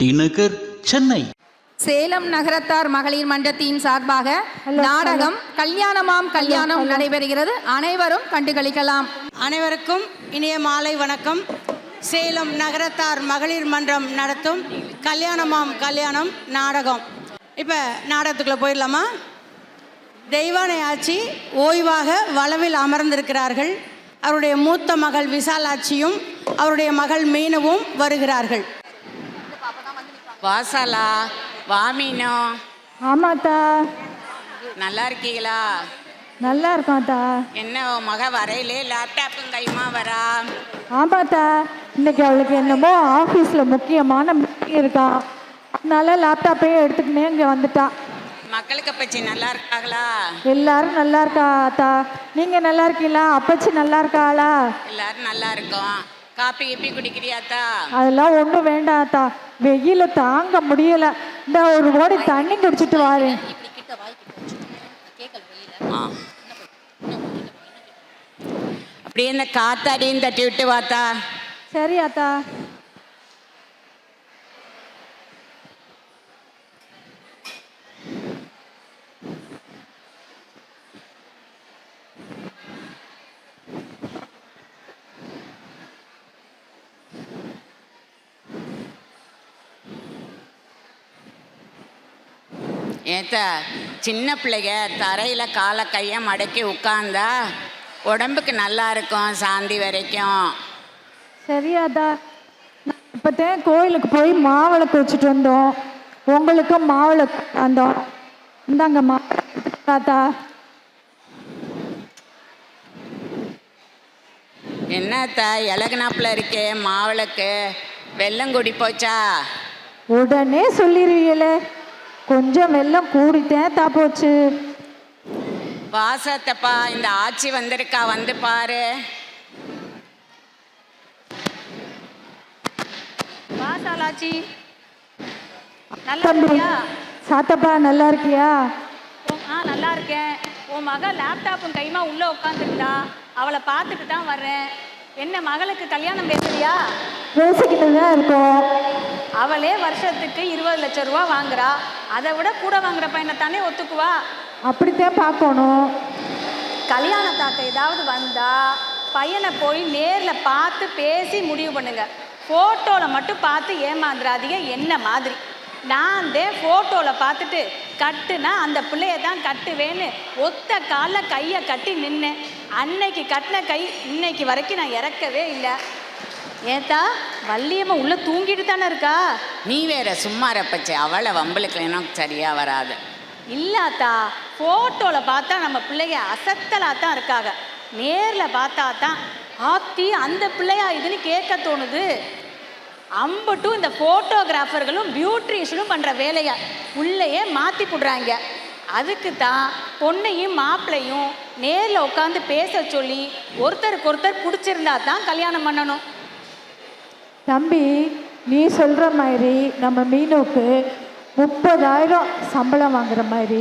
T Nagar Chennai. Salem Nagarathar மகளிர் மன்றத்தின் சார்பாக நாடகம் கல்யாணமாம் கல்யாணம் நடைபெறுகிறது. அனைவரும் கண்டுகளிக்கலாம். அனைவருக்கும் இனிய மாலை வணக்கம். சேலம் நகரத்தார் மகளிர் மன்றம் நடத்தும் கல்யாணமாம் கல்யாணம் நாடகம். இப்போ நாடகத்துக்குள்ளே போயிடலாமா? தெய்வானை ஆட்சி ஓய்வாக வளவில் அமர்ந்திருக்கிறார்கள். அவருடைய மூத்த மகள் விசாலாட்சியும் அவருடைய மகள் மீனவும் வருகிறார்கள். வாசாலா வாமினோ. ஆமாத்தா. நல்லா இருக்கீங்களா? நல்லா இருக்கோம்த்தா. என்ன மக வரையிலே லேப்டாப்பும் கையுமா வரா? ஆமாத்தா. இன்னைக்கு அவளுக்கு என்னமோ ஆஃபீஸில் முக்கியமான மீட்டிங் இருக்கா. அதனால லேப்டாப்பையும் எடுத்துக்கினே இங்கே வந்துட்டா. மக்களுக்கு பச்சி நல்லா இருக்காங்களா? எல்லாரும் நல்லா இருக்கா அத்தா நீங்கள் நல்லா இருக்கீங்களா? அப்பச்சி நல்லா இருக்காளா? எல்லாரும் நல்லா இருக்கோம். காப்பி கீப்பி குடிக்கிறியாத்தா? அதெல்லாம் ஒன்றும் வேண்டாம் அத்தா வெயில தாங்க முடியல. இந்த ஒரு ஓடி தண்ணி குடிச்சிட்டு வாரேன். அப்படியே இந்த காத்தாடியும் தட்டி விட்டு வாத்தா. சரி அத்தா ஏத்தா சின்ன பிள்ளைங்க தரையில் காலை கையை மடக்கி உட்காந்தா உடம்புக்கு நல்லா இருக்கும் சாந்தி வரைக்கும். சரியாதா இப்போத்தான் கோயிலுக்கு போய் மாவிளக்கு வச்சுட்டு வந்தோம். உங்களுக்கும் மாவிளக்கு வந்தோம் இந்தாங்க மா தாத்தா. என்னத்தா இலகுனாப்புல இருக்கே மாவிளக்கு? வெள்ளம் குடி போச்சா உடனே சொல்லிடுவீங்களே கொஞ்சம் வெள்ளம் கூடித்தேன் தா போச்சு. வாசத்தப்பா இந்த ஆட்சி வந்திருக்கா வந்து பாரு. வாசாலாச்சி தம்பி சாத்தப்பா நல்லா இருக்கியா? ஆ நல்லா இருக்கேன். உன் மக லேப்டாப்பும் கைமா உள்ளே உட்காந்துருந்தா அவளை பார்த்துட்டு தான் வர்றேன். என்ன மகளுக்கு கல்யாணம் பேசுறியா? பேசிக்கிட்டு தான் இருக்கோம். அவளே வருஷத்துக்கு இருபது லட்சம் ரூபா வாங்குறா. அதை விட கூட வாங்குற பையனை தானே ஒத்துக்குவா? அப்படித்தான் பார்க்கணும். கல்யாண தாக்க ஏதாவது வந்தா பையனை போய் நேரில் பார்த்து பேசி முடிவு பண்ணுங்க. ஃபோட்டோவில் மட்டும் பார்த்து ஏமாந்துடாதீங்க என்ன மாதிரி. நான் தான் ஃபோட்டோவில் பார்த்துட்டு கட்டுனா அந்த பிள்ளைய தான் கட்டுவேன்னு ஒத்த காலில் கையை கட்டி நின்னேன். அன்னைக்கு கட்டின கை இன்னைக்கு வரைக்கும் நான் இறக்கவே இல்லை. ஏத்தா வள்ளியம்மா உள்ளே தூங்கிட்டு தானே இருக்கா? நீ வேற சும்மா ரப்பச்சு அவளை வம்பளுக்கு எனக்கு சரியா வராது. இல்லாத்தா ஃபோட்டோவில் பார்த்தா நம்ம பிள்ளைங்க அசத்தலாக தான் இருக்காங்க. நேரில் பார்த்தா தான் ஆத்தி அந்த பிள்ளையா இதுன்னு கேட்க தோணுது. அம்பட்டும் இந்த ஃபோட்டோகிராஃபர்களும் பியூட்ரிஷனும் பண்ணுற வேலையை உள்ளேயே மாற்றி போடுறாங்க. அதுக்கு தான் பொண்ணையும் மாப்பிள்ளையும் நேரில் உட்காந்து பேச சொல்லி ஒருத்தருக்கு ஒருத்தர் பிடிச்சிருந்தா தான் கல்யாணம் பண்ணணும். தம்பி நீ சொல்கிற மாதிரி நம்ம மீனுக்கு முப்பதாயிரம் சம்பளம் வாங்குற மாதிரி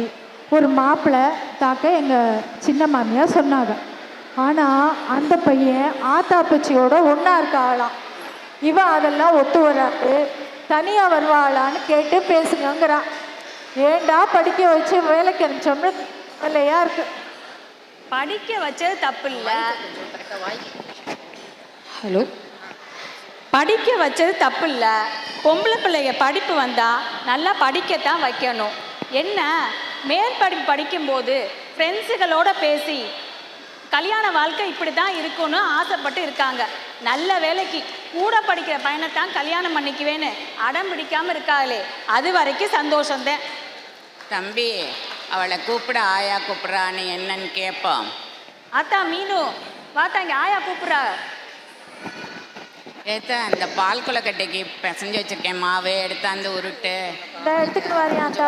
ஒரு மாப்பிள்ளை தாக்க எங்கள் சின்ன மாமியார் சொன்னாங்க. ஆனால் அந்த பையன் ஆத்தாப்பச்சியோட ஒன்றா இருக்காளாம் இவன் அதெல்லாம் ஒத்து வராது. தனியாக வருவாளான்னு கேட்டு பேசுங்கங்கிறான். ஏண்டா படிக்க வச்சு வேலைக்கு அனுப்பிச்சோம்னு இல்லையா இருக்கு. படிக்க வச்சது தப்பு இல்லை. ஹலோ? படிக்க வச்சது தப்பு இல்லை பொம்பளை பிள்ளைங்க படிப்பு வந்தால் நல்லா படிக்கத்தான் வைக்கணும். என்ன? மேற்படிப்பு படிக்கும்போது ஃப்ரெண்ட்ஸுகளோட பேசி கல்யாண வாழ்க்கை இப்படி தான் இருக்கும்னு ஆசைப்பட்டு இருக்காங்க. நல்ல வேலைக்கு கூட படிக்கிற பையனை தான் கல்யாணம் பண்ணிக்குவேன்னு அடம் பிடிக்காமல் இருக்காங்களே அது வரைக்கும் சந்தோஷம்தான். தம்பி அவளை கூப்பிட ஆயா கூப்பிட்றான்னு என்னன்னு கேட்போம். அத்தா மீனு இங்கே ஆயா கூப்பிட்றா. ஏத்த அந்த பால் கொலக்கட்டைக்கு பிசைஞ்சு வச்சிருக்கேன். மாவு எடுத்தாந்து உருட்டு. இந்த எடுத்துக்கிட்டு வரியாத்தா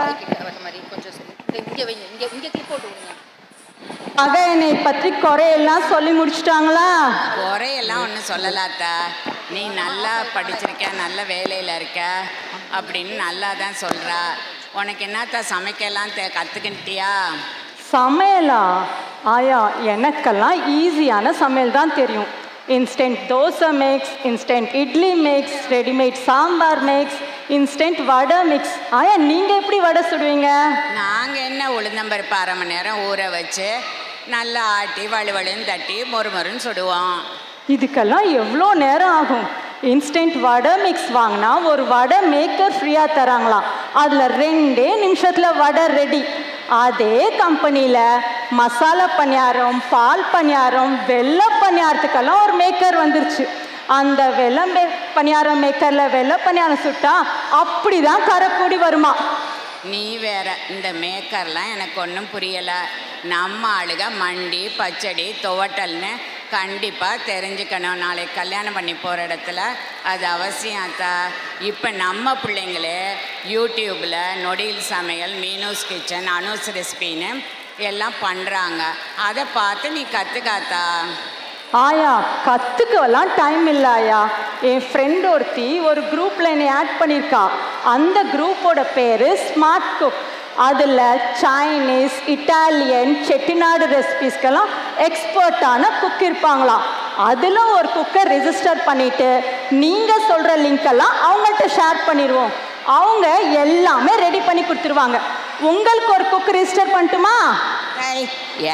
மக என்னை பற்றி குறையெல்லாம் சொல்லி முடிச்சிட்டாங்களா? குறையெல்லாம் ஒன்றும் சொல்லலாத்தா நீ நல்லா படிச்சிருக்க நல்ல வேலையில் இருக்க அப்படின்னு நல்லா தான் சொல்கிறா உனக்கு என்னத்தா சமைக்கலாம் தெ கற்றுக்கிட்டியா சமையலா? ஆயா எனக்கெல்லாம் ஈஸியான சமையல் தான் தெரியும். Instant dosa mix instant idli mix readymade sambar mix instant vada mix ஆயா நீங்கள் எப்படி வடை சுடுவீங்க? நாங்கள் என்ன உளுந்தம்பருப்பு அரை மணி நேரம் ஊற வச்சு நல்லா ஆட்டி வலுவலுன்னு தட்டி மொறு மொறுன்னு சுடுவோம். இதுக்கெல்லாம் எவ்வளோ நேரம் ஆகும்? இன்ஸ்டன்ட் வடை மிக்ஸ் வாங்கினா ஒரு வடை மேக்கர் ஃப்ரீயாக தராங்களாம். அதில் ரெண்டே நிமிஷத்தில் வடை ரெடி அதே கம்பெனியில் மசாலா பணியாரம் பால் பணியாரம் வெள்ளை பணியாரத்துக்கெல்லாம் ஒரு மேக்கர் வந்துருச்சு. அந்த வெள்ளம் மே பணியாரம் மேக்கரில் வெள்ளை பணியாரம் சுட்டா அப்படி தான் கரைக்கூடி வருமா? நீ வேற இந்த மேக்கர்லாம் எனக்கு ஒன்றும் புரியலை. நம்ம ஆளுக மண்டி பச்சடி துவட்டல்னு கண்டிப்பாக தெரிஞ்சுக்கணும். நாளைக்கு கல்யாணம் பண்ணி போகிற இடத்துல அது அவசியம் அத்தா. இப்போ நம்ம பிள்ளைங்களே யூடியூப்பில் நொடியில் சமையல் மீனூஸ் கிச்சன் அனூஸ் ரெசிபின்னு எல்லாம் பண்ணுறாங்க அதை பார்த்து நீ கற்றுக்காத்தா ஆயா கற்றுக்கலாம் டைம் இல்லை ஆயா. என் ஃப்ரெண்ட் ஒருத்தி ஒரு குரூப்பில் என்னை ஆட் பண்ணியிருக்கா அந்த குரூப்போட பேர் ஸ்மார்ட் குக் அதில் சைனீஸ் இட்டாலியன் செட்டிநாடு ரெசிபிஸ்க்கெல்லாம் எக்ஸ்பர்ட்டான குக் இருப்பாங்களாம். அதில் ஒரு குக்கை ரிஜிஸ்டர் பண்ணிவிட்டு நீங்கள் சொல்கிற லிங்க்கெல்லாம் அவங்கள்ட்ட ஷேர் பண்ணிடுவோம் அவங்க எல்லாமே ரெடி பண்ணி கொடுத்துருவாங்க. உங்களுக்கு ஒரு குக் ரிஜிஸ்டர் பண்ணட்டுமா?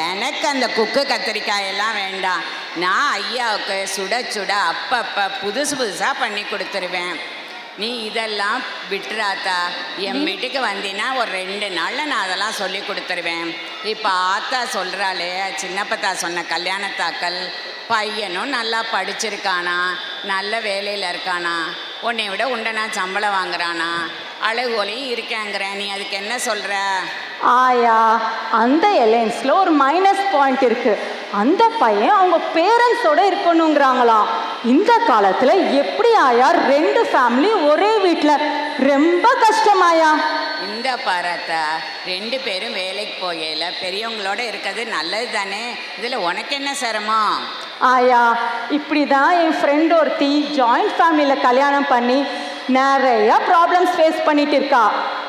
எனக்கு அந்த குக்கு கத்திரிக்காய் எல்லாம் வேண்டாம். நான் ஐயாவுக்கு சுட சுட அப்பப்போ புதுசு புதுசாக பண்ணி கொடுத்துருவேன். நீ இதெல்லாம் விட்டுறாத்தா என் வீட்டுக்கு வந்தீன்னா ஒரு ரெண்டு நாளில் நான் அதெல்லாம் சொல்லி கொடுத்துருவேன். இப்போ ஆத்தா சொல்கிறாளே சின்னப்பத்தா சொன்ன கல்யாணத்தாக்கள் பையனும் நல்லா படிச்சிருக்கானா நல்ல வேலையில் இருக்கானா உன்னை விட உண்டனா சம்பளம் வாங்குறானா அழகோலையும் இருக்கேங்கிறேன். நீ அதுக்கு என்ன சொல்கிற ஆயா அந்த எலைன்ஸில் ஒரு மைனஸ் பாயிண்ட் இருக்கு. அந்த பையன் அவங்க பேரண்ட்ஸோட இருக்கணுங்கிறாங்களாம். இந்த காலத்தில் எப்படி ஆயா? ரெண்டு ஃபேமிலி ஒரே வீட்டில் ரொம்ப கஷ்டமாயா? இந்த பாராத்தா ரெண்டு பேரும் வேலைக்கு போகையில பெரியவங்களோட இருக்கிறது நல்லது தானே? இதில் உனக்கு என்ன சிரமம்? ஆயா இப்படி தான் என் ஃப்ரெண்ட் ஒருத்தி ஜாயிண்ட் ஃபேமிலியில் கல்யாணம் பண்ணி நிறைய ப்ராப்ளம்ஸ் ஃபேஸ் பண்ணிட்டு இருக்கா.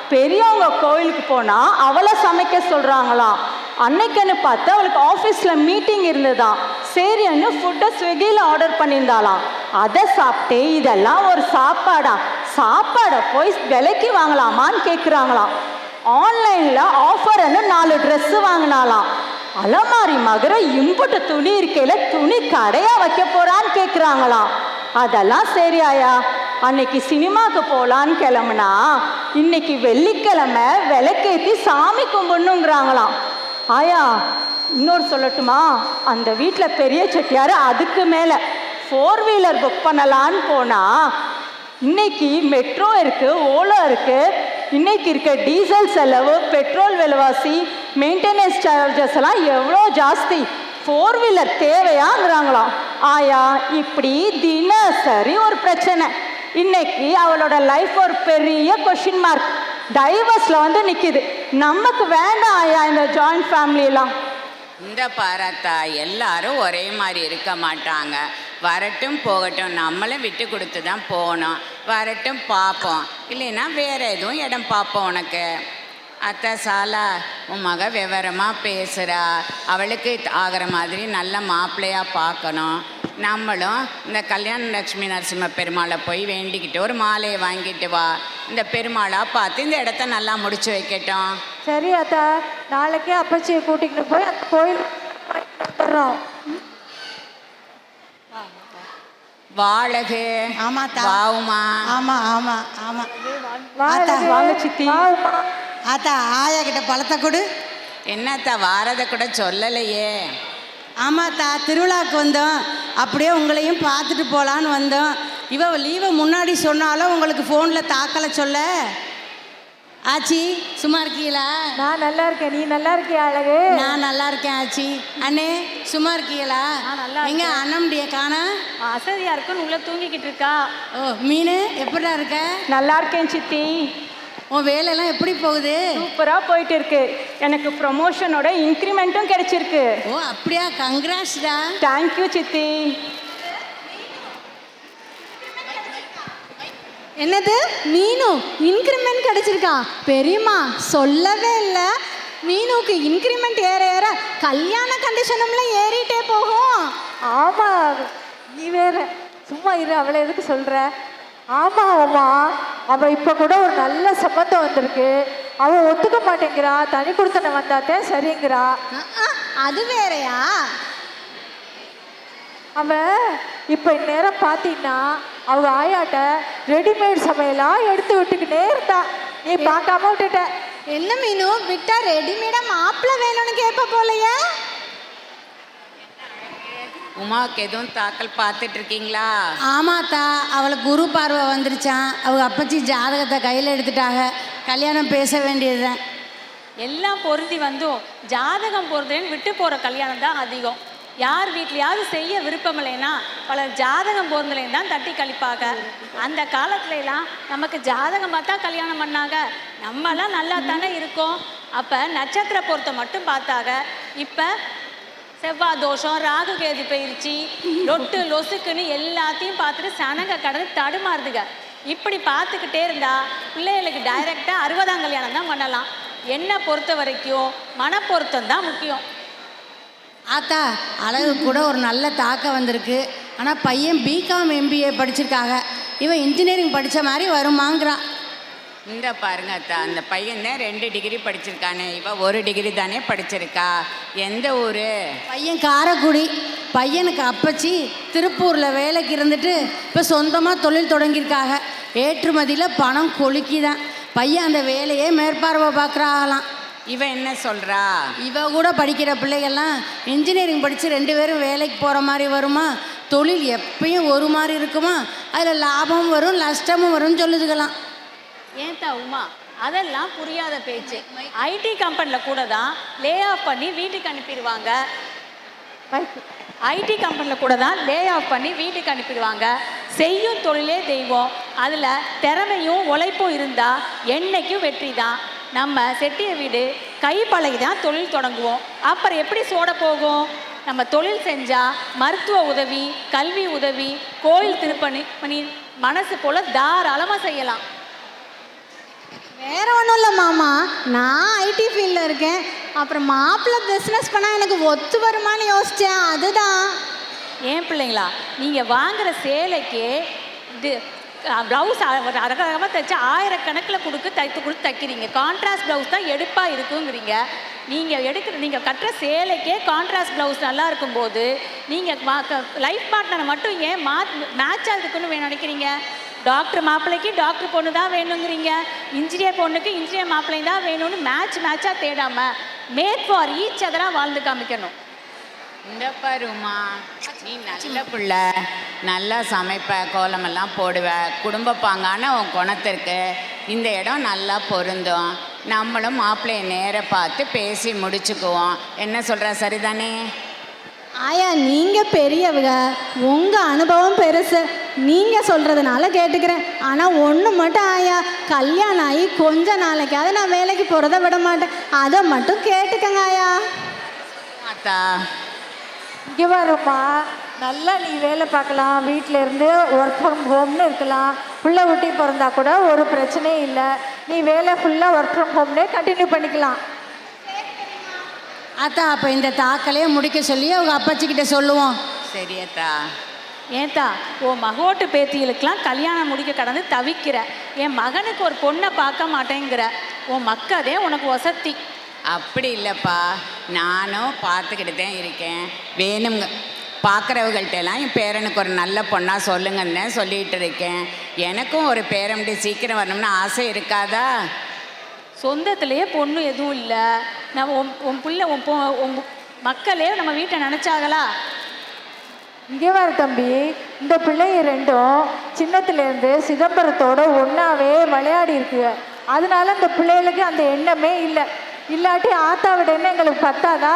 பெரியவங்க கோயிலுக்கு போனால் அவளை சமைக்க சொல்கிறாங்களாம் அன்னைக்குன்னு பார்த்து அவளுக்கு ஆஃபீஸில் மீட்டிங் இருந்ததாம். சரின்னு ஃபுட்டை ஸ்விக்கியில் ஆர்டர் பண்ணியிருந்தாளாம். அதை சாப்பிட்டு இதெல்லாம் ஒரு சாப்பாடா? சாப்பாடை போய் விலைக்கு வாங்கலாமான்னு கேட்குறாங்களாம் ஆன்லைனில் ஆஃபர்னு நாலு ட்ரெஸ்ஸு வாங்கினாலாம் அலமாரி மகர இம்புட்டு துணி இருக்கையில் துணி கடையாக வைக்க போகிறான்னு கேட்குறாங்களாம் அதெல்லாம் சரியாயா அன்னைக்கு சினிமாக்கு போகலான்னு கிளம்புனா இன்னைக்கு வெள்ளிக்கிழமை விளக்கேற்றி சாமி கும்பிடணுங்கிறாங்களாம். ஆயா இன்னொரு சொல்லட்டுமா? அந்த வீட்டில் பெரிய செட்டியார் அதுக்கு மேலே. ஃபோர் வீலர் புக் பண்ணலான்னு போனால் இன்னைக்கு மெட்ரோ இருக்குது ஓலோ இருக்குது இன்னைக்கு இருக்க டீசல் செலவு பெட்ரோல் விலைவாசி மெயின்டெனன்ஸ் சார்ஜஸ் எல்லாம் எவ்வளோ ஜாஸ்தி? ஃபோர் வீலர் தேவையாங்கிறாங்களாம். ஆயா இப்படி தினசரி ஒரு பிரச்சனை. இன்னைக்கு அவளோட லைஃப் ஒரு பெரிய கொஷின் மார்க் டைவர்ஸில் வந்து நிற்கிது நமக்கு வேண்டாம் ஐயா இந்த ஜாயிண்ட் ஃபேமிலியெல்லாம் இந்த பாராத்தா எல்லாரும் ஒரே மாதிரி இருக்க மாட்டாங்க. வரட்டும் போகட்டும் நம்மளும் விட்டு கொடுத்து தான் போகணும். வரட்டும் பார்ப்போம். இல்லைன்னா வேற எதுவும் இடம் பார்ப்போம் உனக்கு. அத்தை சாலா உன் மக விவரமாக பேசுகிறா அவளுக்கு ஆகிற மாதிரி நல்ல மாப்பிள்ளையாக பார்க்கணும். நம்மளும் இந்த கல்யாண லட்சுமி நரசிம்ம பெருமாளை போய் வேண்டிக்கிட்டு ஒரு மாலையை வாங்கிட்டு வா. இந்த பெருமாளாக பார்த்து இந்த இடத்த நல்லா முடிச்சு வைக்கட்டும். சரி அத்தா. நாளைக்கே அப்பச்சியை கூட்டிகிட்டு போய் அந்த கோயில் வாழகு ஆமாத்தா. வாவுமா. ஆமாம் ஆமாம் ஆமாம் வாழகு. வாங்க சித்தி. ஆத்தா ஆயா கிட்ட பழத்தை கொடு. என்னத்தா வாரதை கூட சொல்லலையே. ஆமாத்தா திருவிழாவுக்கு வந்தோம். அப்படியே உங்களையும் பார்த்துட்டு போகலான்னு வந்தோம். இவ லீவை முன்னாடி சொன்னாலும் உங்களுக்கு ஃபோனில் தாக்கலை சொல்ல? ஆச்சி சும்மா இருக்கீங்களா? நான் நல்லா இருக்கேன். நீ நல்லா இருக்கியா அழகு? நான் நல்லா இருக்கேன் ஆச்சி. அண்ணே சும்மா இருக்கீங்களா? எங்க அண்ணம்டிய காணா? அசதியா இருக்குன்னு உள்ள தூங்கிக்கிட்டு இருக்கா. ஓ மீன் எப்படிடா இருக்க? நல்லா இருக்கேன் சித்தி. உன் வேலையெல்லாம் எப்படி போகுது? சூப்பராக போயிட்டு இருக்கு எனக்கு ப்ரொமோஷனோட இன்க்ரிமெண்ட்டும் கிடைச்சிருக்கு. ஓ அப்படியா? கங்க்ராட்ஸ்டா தேங்க்யூ சித்தி. என்னது? மீனு? இன்க்ரிமெண்ட் கிடைச்சிருக்கா? பெரியம்மா சொல்லவே இல்லை. மீனுக்கு இன்க்ரிமெண்ட் ஏற ஏற கல்யாண கண்டிஷனும்லாம் ஏறிட்டே போகும். ஆமா. நீ வேற சும்மா இரு அவளை எதுக்கு சொல்ற? ஆமா ஆமா. அவ இப்ப கூட ஒரு நல்ல சம்பந்தம் வந்திருக்கு. அவ ஒத்துக்க மாட்டேங்கிறா. தனி கொடுத்தன வந்தாத்தே சரிங்கிறா. அது வேறயா? அவ இப்ப இந்நேரம் பார்த்தீங்கன்னா அவங்க ஆயாட்ட ரெடிமேட் சமையலா எடுத்து விட்டுக்கிட்டே இருந்தா. நீ பார்க்காம விட்டுட்ட. என்ன மீனு? விட்டா ரெடிமேடா மாப்பிள்ளை வேணும்னு கேட்ப போலையா. உமாவுக்கு எதுவும் தாக்கல் பார்த்துட்டு இருக்கீங்களா ஆமாத்தா அவளுக்கு குரு பார்வை வந்துருச்சான் அவங்க அப்பச்சி ஜாதகத்தை கையில் எடுத்துட்டாங்க. கல்யாணம் பேச வேண்டியதுதான். எல்லாம் பொருந்தி வந்தும் ஜாதகம் பொருந்தேன்னு விட்டு போகிற கல்யாணம் தான் அதிகம். யார் வீட்லையாவது செய்ய விருப்பம் இல்லைன்னா பலர் ஜாதகம் பொருந்தலைன்னு தான் தட்டி கழிப்பாங்க. அந்த காலத்துல எல்லாம் நமக்கு ஜாதகம் பார்த்தா கல்யாணம் பண்ணாங்க. நம்மலாம் நல்லா தானே இருக்கோம். அப்போ நட்சத்திர பொருத்தம் மட்டும் பார்த்தாங்க. இப்போ செவ்வாய் தோஷம் ராகு கேது பயிற்சி லொட்டு லொசுக்குன்னு எல்லாத்தையும் பார்த்துட்டு சனங்க கடந்து தடுமாறுதுங்க. இப்படி பார்த்துக்கிட்டே இருந்தா பிள்ளைகளுக்கு டைரெக்டாக அறுபதாம் கல்யாணம் தான் பண்ணலாம். என்னை பொறுத்த வரைக்கும் மனப்பொருத்தம் தான் முக்கியம். ஆத்தா அழகு கூட ஒரு நல்ல தாக்கம் வந்திருக்கு. ஆனால் பையன் பிகாம் எம்பிஏ படிச்சிருக்காங்க. இவன் இன்ஜினியரிங் படித்த மாதிரி வருமாங்கிறான். இந்த பாருங்க அத்தா அந்த பையன் தான் ரெண்டு டிகிரி படிச்சிருக்கானே. இவ ஒரு டிகிரி தானே படிச்சிருக்கா. எந்த ஊர்? பையன் காரைக்குடி. பையனுக்கு அப்பச்சி திருப்பூரில் வேலைக்கு இருந்துட்டு இப்போ சொந்தமாக தொழில் தொடங்கியிருக்காங்க ஏற்றுமதியில் பணம் கொலுக்கிதான் பையன் அந்த வேலையே மேற்பார்வை பார்க்குறாங்களாம். இவ என்ன சொல்றா? இவ கூட படிக்கிற பிள்ளைகள்லாம் இன்ஜினியரிங் படித்து ரெண்டு பேரும் வேலைக்கு போகிற மாதிரி வருமா? தொழில் எப்பயும் ஒரு மாதிரி இருக்குமா? அதில் லாபமும் வரும் நஷ்டமும் வரும்னு சொல்லுதுகளாம் ஏன்தா உமா? அதெல்லாம் புரியாத பேச்சு. ஐடி கம்பெனியில் கூட தான் லே ஆஃப் பண்ணி வீட்டுக்கு அனுப்பிடுவாங்க. ஐடி கம்பெனியில் கூட தான் லே ஆஃப் பண்ணி வீட்டுக்கு அனுப்பிடுவாங்க. செய்யும் தொழிலே தெய்வம். அதில் திறமையும் உழைப்பும் இருந்தால் என்னைக்கும் வெற்றி தான் நம்ம செட்டிய வீடு கை பழகி தான் தொழில் தொடங்குவோம். அப்புறம் எப்படி சோட போகும்? நம்ம தொழில் செஞ்சால் மருத்துவ உதவி கல்வி உதவி கோயில் திருப்பணி பணி மனசு போல் தாராளமாக செய்யலாம். வேற ஒன்றும் இல்லை மாமா. நான் ஐடி ஃபீல்டில் இருக்கேன். அப்புறம் மாப்பிள்ளை பிஸ்னஸ் பண்ணால் எனக்கு ஒத்து வருமான்னு யோசித்தேன் அதுதான். ஏன் பிள்ளைங்களா? நீங்கள் வாங்குற சேலைக்கு இது ப்ளவுஸ் அரகரகமாக தைச்சு ஆயிரக்கணக்கில் கொடுத்து தைத்து கொடுத்து தைக்கிறீங்க. கான்ட்ராஸ்ட் ப்ளவுஸ் தான் எடுப்பாக இருக்குங்கிறீங்க. நீங்கள் எடுக்கிற நீங்கள் கட்டுற சேலைக்கே கான்ட்ராஸ்ட் ப்ளவுஸ் நல்லா இருக்கும்போது நீங்கள் லைஃப் பார்ட்னரை மட்டும் ஏன் மா மேட்சாக இருக்குன்னு நினைக்கிறீங்க? டாக்டர் மாப்பிள்ளைக்கு டாக்டர் பொண்ணு தான் வேணுங்கிறீங்க. இன்ஜினியர் பொண்ணுக்கு இன்ஜினியர் மாப்பிள்ளை தான் வேணும்னு மேட்ச் மேட்சாக தேடாமல் மேட் ஃபார் ஈச் அதெல்லாம் வாழ்ந்து காமிக்கணும். இந்த பாருமா நீ நல்ல பிள்ளை நல்லா சமைப்ப கோலமெல்லாம் போடுவ குடும்ப பாங்கான உன் குணத்திற்கு இந்த இடம் நல்லா பொருந்தும். நம்மளும் மாப்பிள்ளையை நேர பார்த்து பேசி முடிச்சுக்குவோம். என்ன சொல்கிற சரிதானே? ஆயா நீங்கள் பெரியவங்க. உங்கள் அனுபவம் பெருசு. நீங்கள் சொல்கிறதுனால கேட்டுக்கிறேன். ஆனால் ஒன்று மட்டும் ஆயா கல்யாணம் ஆகி கொஞ்ச நாளைக்காவது நான் வேலைக்கு போகிறத விட மாட்டேன். அதை மட்டும் கேட்டுக்கங்க ஆயா. அத்தா இங்கே வரும்மா நல்லா நீ வேலை பார்க்கலாம். வீட்டில இருந்து ஒர்க் ஃப்ரம் ஹோம்னு இருக்கலாம். புள்ள ஊட்டி பிறந்தா கூட ஒரு பிரச்சனையும் இல்லை. நீ வேலை ஃபுல்லாக ஒர்க் ஃப்ரம் ஹோம்னே கண்டினியூ பண்ணிக்கலாம். அத்தா அப்போ இந்த தாக்கலையே முடிக்க சொல்லி அவங்க அப்பச்சிக்கிட்ட சொல்லுவோம். சரியத்தா ஏன்தா உன் மகோட்டு பேத்திகளுக்கெல்லாம் கல்யாணம் முடிக்க கடந்து தவிக்கிற. என் மகனுக்கு ஒரு பொண்ணை பார்க்க மாட்டேங்கிற. உன் மக்கதே உனக்கு வசத்தி அப்படி இல்லைப்பா. நானும் பார்த்துக்கிட்டு தான் இருக்கேன். வேணுங்க பார்க்குறவங்கள்ட்ட எல்லாம் என் பேரனுக்கு ஒரு நல்ல பொண்ணாக சொல்லுங்கன்னு சொல்லிகிட்டு இருக்கேன். எனக்கும் ஒரு பேரம்படி சீக்கிரம் வரணும்னு ஆசை இருக்காதா? சொந்தத்திலேயே பொண்ணு எதுவும் இல்லை. நம்ம உன் உன் பிள்ளை உன் பொ உன் மக்களே நம்ம வீட்டை நினச்சாங்களா? இங்கே வர தம்பி. இந்த பிள்ளைங்க ரெண்டும் சின்னத்துலேருந்து சிதம்பரத்தோட ஒன்றாவே விளையாடி இருக்குங்க அதனால இந்த பிள்ளைகளுக்கு அந்த எண்ணமே இல்லை. இல்லாட்டி ஆத்தாவோட எண்ணம் எங்களுக்கு பத்தாதா?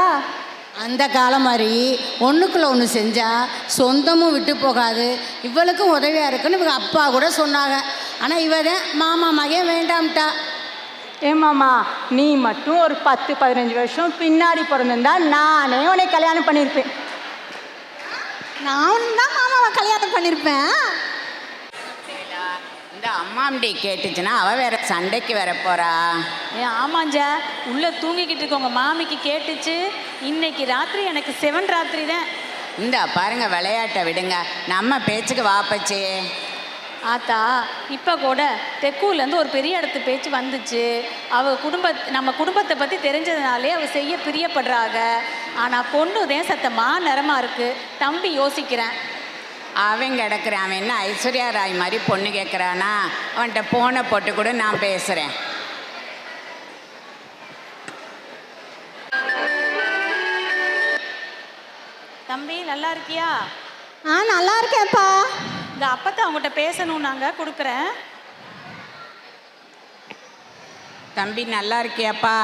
அந்த காலம் மாதிரி ஒன்றுக்குள்ள ஒன்று செஞ்சால் சொந்தமும் விட்டு போகாது. இவளுக்கும் உதவியாக இருக்குன்னு இவங்க அப்பா கூட சொன்னாங்க. ஆனால் இவ தான் மாமா மகன் வேண்டாம்ட்டா. ஏமாமா நீ மட்டும் ஒரு பத்து பதினஞ்சு வருஷம் பின்னாடி பிறந்திருந்தா நானே உன்னை கல்யாணம் பண்ணியிருப்பேன் நான் தான் மாமாவை கல்யாணம் பண்ணியிருப்பேன் இந்த அம்மாம்டி கேட்டுச்சுன்னா அவ வேற சண்டைக்கு வர போறா. ஏ ஆமாஞ்சா உள்ளே தூங்கிக்கிட்டு இருக்க உங்கள் மாமிக்கு கேட்டுச்சு. இன்னைக்கு ராத்திரி எனக்கு செவன் ராத்திரி தான் இந்த பாருங்க விளையாட்டை விடுங்க. நம்ம பேச்சுக்கு வாப்பச்சே ஆத்தா இப்போ கூட தெக்கூர்லேருந்து ஒரு பெரிய இடத்து பேச்சு வந்துச்சு. அவ குடும்ப நம்ம குடும்பத்தை பற்றி தெரிஞ்சதுனாலே அவ செய்ய பிரியப்படுறாங்க ஆனால் பொண்ணு தான் சத்தமா நிறமா இருக்கு. தம்பி யோசிக்கிறேன். அவன் கிடக்குறான் அவன் என்ன ஐஸ்வர்யா ராய் மாதிரி பொண்ணு கேட்குறானா அவன்கிட்ட போனை போட்டு கூட நான் பேசுகிறேன் தம்பி நல்லா இருக்கியா? ஆ நல்லா இருக்கேன்ப்பா. இந்த அப்பத்தை அவங்ககிட்ட பேசணும் நாங்கள் கொடுக்குறேன். தம்பி நல்லா இருக்கியாப்பா?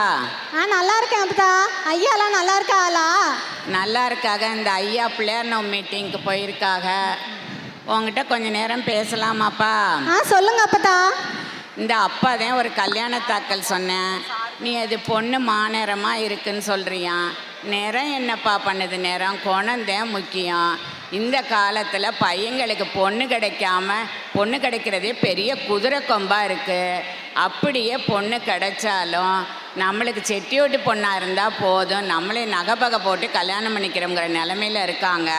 ஆ நல்லா இருக்கேன் அப்பதா ஐயாலாம் நல்லா இருக்காளா? நல்லா இருக்காக. இந்த ஐயா பிள்ளையார் நோம்பு மீட்டிங்க்கு போயிருக்காக. உங்ககிட்ட கொஞ்ச நேரம் பேசலாமாப்பா? ஆ சொல்லுங்க அப்பதா இந்த அப்பா தான் ஒரு கல்யாண தாக்கல் சொன்னேன். நீ அது பொண்ணு மாநேரமாக இருக்குன்னு சொல்கிறியா நேரம் என்னப்பா பண்ணுது? நேரம் குணம்தான் முக்கியம். இந்த காலத்தில் பையங்களுக்கு பொண்ணு கிடைக்காம பொண்ணு கிடைக்கிறதே பெரிய குதிரை கொம்பாக இருக்குது அப்படியே பொண்ணு கிடைச்சாலும் நம்மளுக்கு செட்டியோட்டு பொண்ணாக இருந்தால் போதும். நம்மளே நகைப்பகை போட்டு கல்யாணம் பண்ணிக்கிறோங்கிற நிலமையில இருக்காங்க.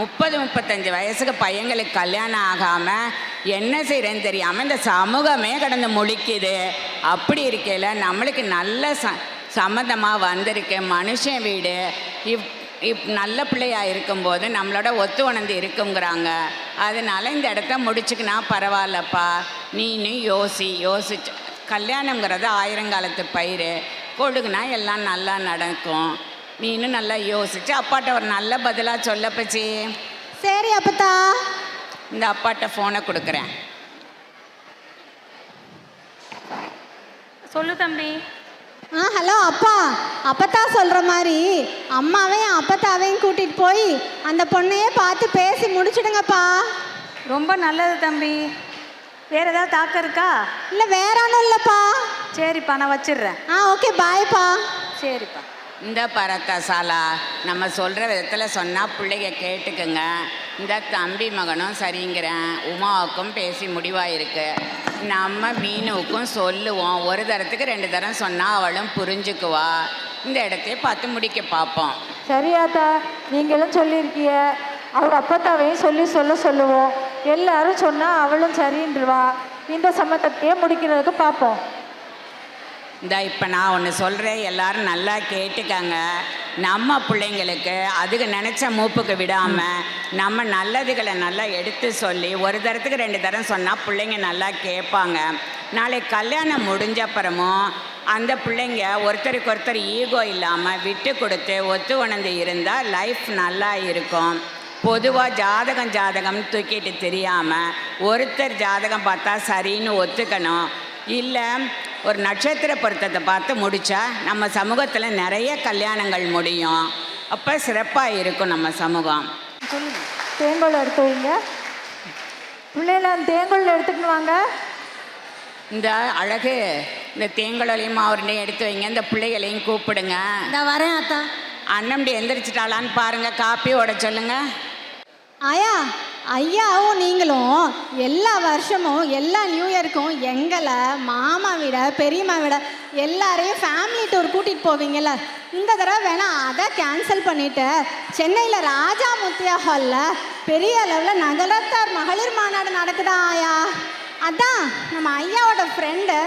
முப்பது முப்பத்தஞ்சு வயசுக்கு பையங்களுக்கு கல்யாணம் ஆகாமல் என்ன செய்கிறேன்னு தெரியாமல் இந்த சமூகமே கடந்து முழிக்குது. அப்படி இருக்கையில் நம்மளுக்கு நல்ல ச சம்மந்தமாக வந்திருக்கு. மனுஷன் வீடு. இப் இப் நல்ல பிள்ளையா இருக்கும்போது நம்மளோட ஒத்து உணர்ந்து இருக்குங்கிறாங்க. அதனால இந்த இடத்த முடிச்சுக்கினா பரவாயில்லப்பா. நீனு யோசி யோசிச்சு. கல்யாணங்கிறது ஆயிரங்காலத்து பயிர் கொடுக்குனா எல்லாம் நல்லா நடக்கும். நீனும் நல்லா யோசிச்சு அப்பாட்ட ஒரு நல்ல பதிலாக சொல்ல பச்சி. சரி அப்பத்தா. இந்த அப்பாட்ட ஃபோனை கொடுக்குறேன். சொல்லு தம்பி. ஆ ஹலோ அப்பா. அப்பத்தா சொல்கிற மாதிரி அம்மாவையும் அப்பத்தாவையும் கூட்டிகிட்டு போய் அந்த பொண்ணையே பார்த்து பேசி முடிச்சிடுங்கப்பா. ரொம்ப நல்லது தம்பி. வேற ஏதாவது தாக்கம் இருக்கா? இல்லை வேற ஒன்றும் இல்லைப்பா. சரிப்பா நான் வச்சிடுறேன். ஆ ஓகே பாய்ப்பா. சரிப்பா. இந்த பரத்தா சாலா நம்ம சொல்கிற விதத்தில் சொன்னால் பிள்ளைங்க கேட்டுக்குங்க. இந்த தம்பி மகனும் சரிங்கிறேன். உமாவுக்கும் பேசி முடிவாயிருக்கு. நம்ம மீனுவுக்கும் சொல்லுவோம். ஒரு தரத்துக்கு ரெண்டு தரம் சொன்னால் அவளும் புரிஞ்சுக்குவா. இந்த இடத்தையே பார்த்து முடிக்க பார்ப்போம். சரியாத்தா நீங்களும் சொல்லியிருக்கிய அவர் அப்பத்தாவையும் சொல்லி சொல்ல சொல்லுவோம். எல்லாரும் சொன்னால் அவளும் சரின்றுவா. இந்த சம்மந்தத்தையே முடிக்கிறதுக்கு பார்ப்போம். இந்த இப்போ நான் ஒன்று சொல்கிறேன் எல்லாரும் நல்லா கேட்டுக்கங்க. நம்ம பிள்ளைங்களுக்கு அதுக்கு நினச்ச மூப்புக்கு விடாமல் நம்ம நல்லதுகளை நல்லா எடுத்து சொல்லி ஒரு தரத்துக்கு ரெண்டு தரம் சொன்னால் பிள்ளைங்க நல்லா கேட்பாங்க. நாளைக்கு கல்யாணம் முடிஞ்ச அப்புறமும் அந்த பிள்ளைங்க ஒருத்தருக்கு ஒருத்தர் ஈகோ இல்லாமல் விட்டு கொடுத்து ஒத்து உணர்ந்து இருந்தால் லைஃப் நல்லா இருக்கும். பொதுவாக ஜாதகம் ஜாதகம்னு தூக்கிட்டு தெரியாமல் ஒருத்தர் ஜாதகம் பார்த்தா சரின்னு ஒத்துக்கணும். இல்லை ஒரு நட்சத்திர பொருத்தத்தை பார்த்து முடித்தா நம்ம சமூகத்தில் நிறைய கல்யாணங்கள் முடியும். அப்போ சிறப்பாக இருக்கும் நம்ம சமூகம். தேங்கோல் எடுத்து வைங்க. பிள்ளைகளை அந்த தேங்கோல் எடுத்துக்கிட்டு வாங்க. இந்த அழகு இந்த தேங்கலையும் அவருடையும் எடுத்து வைங்க. இந்த பிள்ளைகளையும் கூப்பிடுங்க. இந்த வரேன் அத்தா. அண்ணம்டி எந்திரிச்சிட்டாளான்னு பாருங்க. காப்பி ஓட சொல்லுங்க. ஆயா ஐயாவும் நீங்களும் எல்லா வருஷமும் எல்லா நியூ இயருக்கும் எங்களை மாமா விட பெரியம்மா விட எல்லாரையும் ஃபேமிலி டூர் கூட்டிகிட்டு போவீங்கல்ல. இந்த தடவை வேணால் அதை கேன்சல் பண்ணிவிட்டு சென்னையில் ராஜா முத்தியா ஹாலில் பெரிய அளவில் நகரத்தார் மகளிர் மாநாடு நடக்குதா ஆயா? அதான் நம்ம ஐயாவோட ஃப்ரெண்டு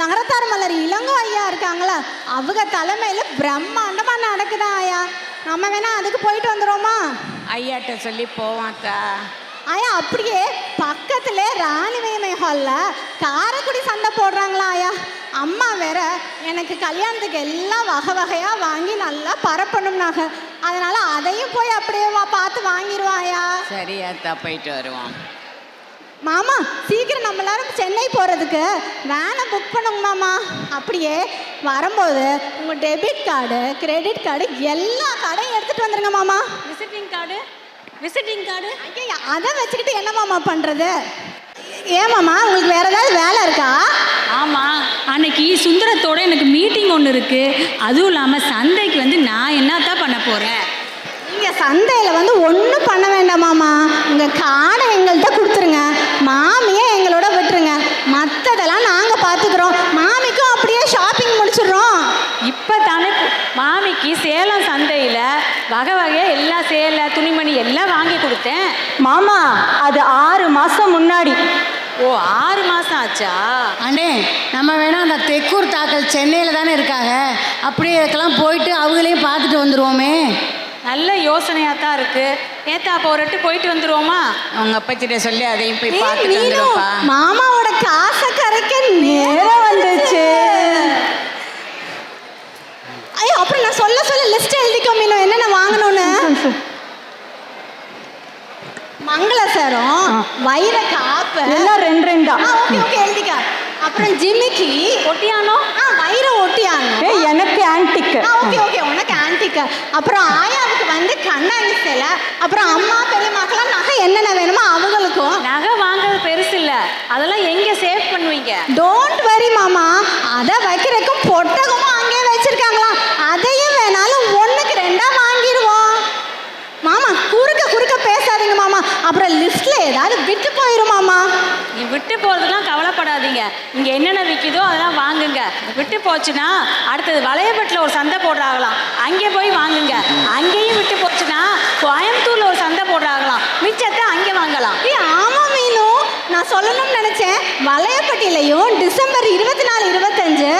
நகரத்தார் மலர் இளங்கோ ஐயா இருக்காங்களா? அவங்க தலைமையில் பிரம்மாண்டமாக நடக்குதா ஐயா? நம்ம வேணா அதுக்கு போயிட்டு வந்துடுவோமா ஐயாட்ட சொல்லி போவோம் அத்தா ஆயா அப்படியே பக்கத்துல ராணிவேமை ஹாலில் காரைக்குடி சண்டை போடுறாங்களா ஆயா அம்மா வேற எனக்கு கல்யாணத்துக்கு எல்லாம் வகை வகையாக வாங்கி நல்லா பரப்பணும்னாங்க அதனால அதையும் போய் அப்படியே வா பார்த்து வாங்கிடுவாயா சரி அத்தா போயிட்டு வருவோம். மாமா சீக்கிரம் நம்ம எல்லாரும் சென்னை போகிறதுக்கு வேனை புக் பண்ணுங்க மாமா. அப்படியே வரும்போது உங்கள் டெபிட் கார்டு கிரெடிட் கார்டு எல்லா கார்டையும் எடுத்துகிட்டு வந்துருங்க மாமா. விசிட்டிங் கார்டு விசிட்டிங் கார்டு ஐயா அதை வச்சுக்கிட்டு என்ன மாமா பண்ணுறது ஏன் மாமா உங்களுக்கு வேறு ஏதாவது வேலை இருக்கா? ஆமாம் அன்னைக்கு சுந்தரத்தோட எனக்கு மீட்டிங் ஒன்று இருக்குது அதுவும் இல்லாமல் சந்தைக்கு வந்து நான் என்னத்தான் பண்ண போகிறேன் நீங்கள் சந்தையில் வந்து ஒன்றும் பண்ண வேண்டாம் மாமா. உங்கள் கார்டை எங்கள்கிட்ட கொடுத்துருங்க மாமிக்கு சேலம் சந்தையில் வகை வகையாக எல்லா சேலை துணிமணி எல்லாம் வாங்கி கொடுத்தேன். மாமா அது ஆறு மாசம் முன்னாடி. ஓ ஆறு மாதம் ஆச்சா? அண்ணே நம்ம வேணா அந்த தெக்கூர் தாக்கல் சென்னையில் தானே இருக்காங்க. அப்படியே இதுக்கெல்லாம் போயிட்டு அவங்களையும் பார்த்துட்டு வந்துடுவோமே நல்ல யோசனையாக தான் இருக்குது நேத்தா அப்போ ஒரு எட்டு போயிட்டு வந்துருவோமா? உங்க அப்பச்சிட்ட சொல்லி அதையும் போய் பார்த்துட்டு மீனு, வந்துருப்பா. மாமாவோட காசை கரைக்க நேரம் வந்துச்சு ஐயோ அப்புறம் நான் சொல்ல சொல்ல லிஸ்ட் எழுதிக்கோ மீனு. என்னென்ன வாங்கணும்னு? மங்களசரம் வைர காப்பு எல்லாம் ரெண்டு ரெண்டா? ஓகே ஓகே எழுதிக்க. அப்புறம் ஜிமிக்கி. ஒட்டியானோ? ஆ வைர ஒட்டியாங்க ஏய் எனக்கு ஆன்டிக்கு ஆ ஓகே ஓகே உனக்கு ஆன்டிக் அப்புறம் ஆயாவுக்கு வந்து கண்ணாடி சிலை. அப்புறம் அம்மா பெரியம்மாக்கெல்லாம் நகை என்னென்ன வேணுமோ அவங்களுக்கும். நகை வாங்குறது பெருசு இல்லை. அதெல்லாம் எங்கே சேவ் பண்ணுவீங்க? டோன்ட் வரி மாமா. அதை வைக்கிறதுக்கும் பொட்டகமும் அங்கேயே வச்சிருக்காங்களாம் அதையும் வேணாலும் ஒண்ணுக்கு ரெண்டா வாங்கிடுவோம் மாமா குறுக்க குறுக்க பேசாதீங்க மாமா அப்புறம் லிஸ்ட்ல ஏதாவது விட்டு போயிரும் மாமா நீ விட்டு போகிறதுலாம் கவலைப்படாதீங்க இங்கே என்னென்ன விற்கிதோ அதெல்லாம் வாங்குங்க. விட்டு போச்சுன்னா அடுத்தது வளையப்பட்டில் ஒரு சந்தை போடுறாங்களாம். அங்கே போய் வாங்குங்க. அங்கேயும் விட்டு போச்சுன்னா கோயம்புத்தூரில் ஒரு சந்தை போடுறாங்களாம். மிச்சத்தை அங்கே வாங்கலாம். ஆமாம் ஆமா மீனு. நான் சொல்லணும்னு நினச்சேன். வளையப்பட்டியிலையும் டிசம்பர் இருபத்தி நாலு இருபத்தஞ்சு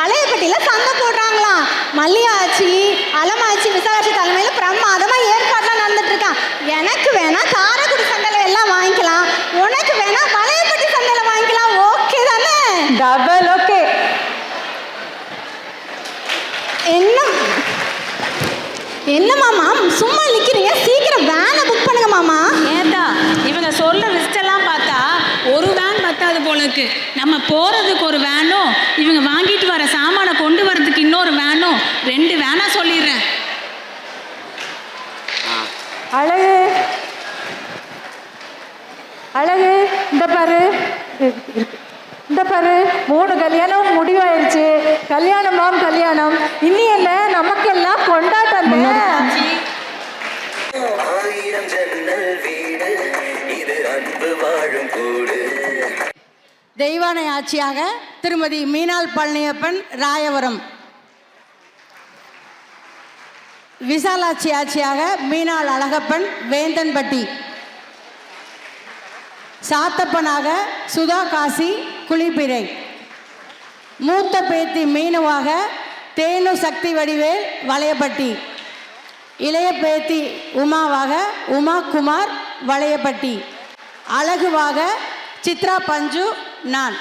வளையப்பட்டியில் சந்தை போடுறாங்களாம். மல்லியாச்சி அலமாச்சி விசாலாட்சி தலைமையில் பிரமாதமாக ஏற்பாடுலாம் நடந்துட்டு இருக்கான். எனக்கு வேணால் காரைக்குடி சந்தையில எல்லாம் வாங்கிக்கலாம் உனக்கு வேணா வளையப்பட்டி சந்தையில வாங்கிக்கலாம் ஓகே தானே டபுள் ஓகே என்ன? என்ன மாமா? சும்மா நிக்கிறீங்க? சீக்கிரம் வேனை புக் பண்ணுங்க மாமா. ஏதா இவங்க சொல்கிற லிஸ்டெல்லாம் பார்த்தா ஒரு வேன் பத்தாது போல இருக்கு நம்ம போகிறதுக்கு ஒரு வேனும் இவங்க வாங்கிட்டு வர சாமானை கொண்டு வரதுக்கு இன்னொரு வேனும் ரெண்டு வேனாக சொல்லிடுறேன். அழகு. அழகு. இந்த பாரு. இருக்கு. இந்த பாரு மூணு கல்யாணம் முடிவாயிருச்சு. கல்யாணமாம் கல்யாணம். இனி என்ன? நமக்கெல்லாம் கொண்டாட்டம் ஆயிரம் ஜன்னல் வீடு இது அன்பு வாழும் கூடு. தெய்வானை ஆட்சியாக திருமதி மீனாள் பழனியப்பன் ராயவரம். விசாலாட்சி ஆட்சியாக மீனாள் அழகப்பன் வேந்தன்பட்டி. சாத்தப்பனாக சுதா காசி குளிப்பிறை மூத்த பேத்தி மீனவாக தேனு சக்தி வடிவேல் வளையப்பட்டி. இளைய பேத்தி உமாவாக உமா குமார் வளையப்பட்டி. அழகுவாக சித்ரா பஞ்சு நான்.